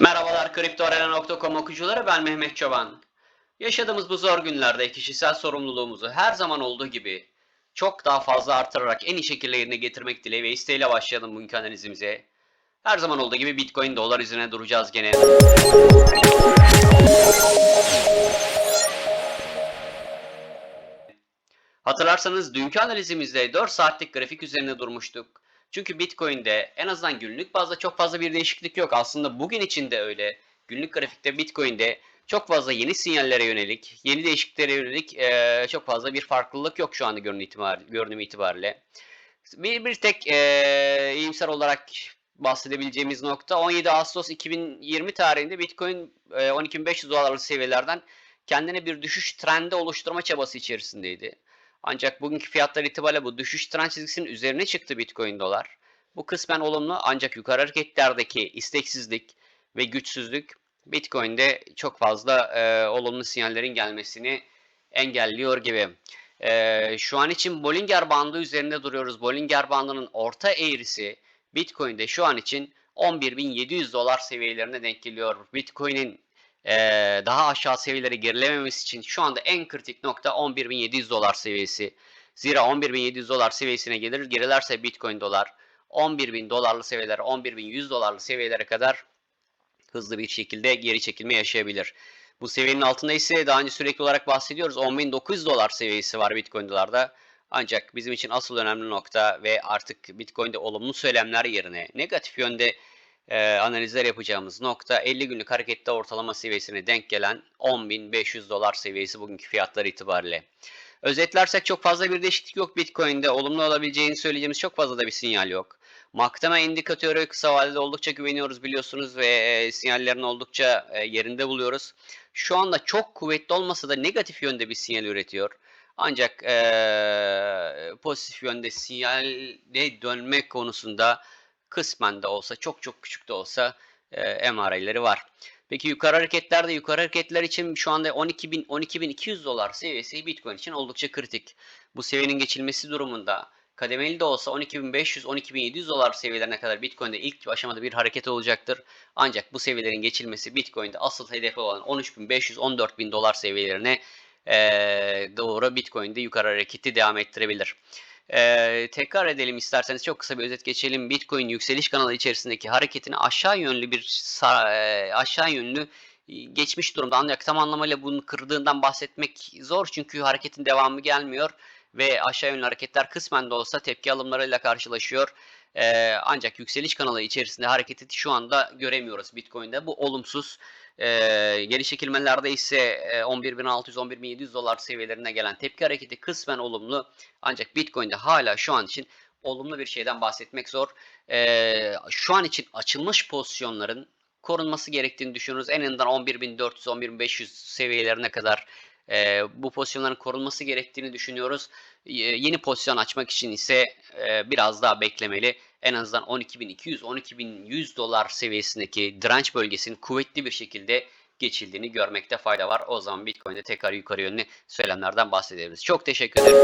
Merhabalar kriptoarena.com okuyucuları ben Mehmet Çoban. Yaşadığımız bu zor günlerde kişisel sorumluluğumuzu her zaman olduğu gibi çok daha fazla artırarak en iyi şekilde yerine getirmek dileği ve isteğiyle başlayalım bugünkü analizimize. Her zaman olduğu gibi Bitcoin dolar üzerine duracağız gene. Hatırlarsanız dünkü analizimizde 4 saatlik grafik üzerine durmuştuk. Çünkü Bitcoin'de en azından günlük bazda çok fazla bir değişiklik yok. Aslında bugün için de öyle. Günlük grafikte Bitcoin'de çok fazla yeni sinyallere yönelik, yeni değişikliklere yönelik eee, çok fazla bir farklılık yok şu anda görünüm itibariyle. Görünüm itibariyle. Bir, bir tek eee iyimser olarak bahsedebileceğimiz nokta 17 Ağustos 2020 tarihinde Bitcoin eee, 12.500 dolarlık seviyelerden kendine bir düşüş trendi oluşturma çabası içerisindeydi. Ancak bugünkü fiyatlar itibariyle bu düşüş trend çizgisinin üzerine çıktı Bitcoin dolar. Bu kısmen olumlu ancak yukarı hareketlerdeki isteksizlik ve güçsüzlük Bitcoin'de çok fazla e, olumlu sinyallerin gelmesini engelliyor gibi. E, şu an için Bollinger bandı üzerinde duruyoruz. Bollinger bandının orta eğrisi Bitcoin'de şu an için 11.700 dolar seviyelerine denk geliyor. Bitcoin'in eee, daha aşağı seviyelere gerilememesi için şu anda en kritik nokta 11.700 dolar seviyesi. Zira 11.700 dolar seviyesine gelir gerilerse Bitcoin dolar 11.000 dolarlı seviyeler 11.100 dolarlı seviyelere kadar hızlı bir şekilde geri çekilme yaşayabilir. Bu seviyenin altında ise daha önce sürekli olarak bahsediyoruz 10.900 dolar seviyesi var Bitcoin dolarda. Ancak bizim için asıl önemli nokta ve artık Bitcoin'de olumlu söylemler yerine negatif yönde e, analizler yapacağımız nokta 50 günlük harekette ortalama seviyesine denk gelen 10.500 dolar seviyesi bugünkü fiyatlar itibariyle. Özetlersek çok fazla bir değişiklik yok Bitcoin'de. Olumlu olabileceğini söyleyeceğimiz çok fazla da bir sinyal yok. Maktama indikatörü kısa vadede oldukça güveniyoruz biliyorsunuz ve e, sinyallerini oldukça e, yerinde buluyoruz. Şu anda çok kuvvetli olmasa da negatif yönde bir sinyal üretiyor. Ancak e, pozitif yönde sinyale dönme konusunda kısmen de olsa çok çok küçük de olsa e, emareleri var. Peki yukarı hareketlerde yukarı hareketler için şu anda 12.000 12.200 dolar seviyesi Bitcoin için oldukça kritik. Bu seviyenin geçilmesi durumunda kademeli de olsa 12.500 12.700 dolar seviyelerine kadar Bitcoin'de ilk aşamada bir hareket olacaktır. Ancak bu seviyelerin geçilmesi Bitcoin'de asıl hedefi olan 13.500 14.000 dolar seviyelerine e, doğru Bitcoin'de yukarı hareketi devam ettirebilir. Ee, tekrar edelim isterseniz çok kısa bir özet geçelim. Bitcoin yükseliş kanalı içerisindeki hareketini aşağı yönlü bir aşağı yönlü geçmiş durumda. Ancak tam anlamıyla bunu kırdığından bahsetmek zor çünkü hareketin devamı gelmiyor ve aşağı yönlü hareketler kısmen de olsa tepki alımlarıyla karşılaşıyor. Ee, ancak yükseliş kanalı içerisinde hareketi şu anda göremiyoruz Bitcoin'de. Bu olumsuz. Ee, geri çekilmelerde ise e, 11.600-11.700 dolar seviyelerine gelen tepki hareketi kısmen olumlu. Ancak Bitcoin'de hala şu an için olumlu bir şeyden bahsetmek zor. Ee, şu an için açılmış pozisyonların korunması gerektiğini düşünüyoruz. En azından 11.400-11.500 seviyelerine kadar e, bu pozisyonların korunması gerektiğini düşünüyoruz. E, yeni pozisyon açmak için ise e, biraz daha beklemeli. En azından 12.200-12.100 dolar seviyesindeki direnç bölgesinin kuvvetli bir şekilde geçildiğini görmekte fayda var. O zaman Bitcoin'de tekrar yukarı yönlü söylemlerden bahsedebiliriz. Çok teşekkür ederim.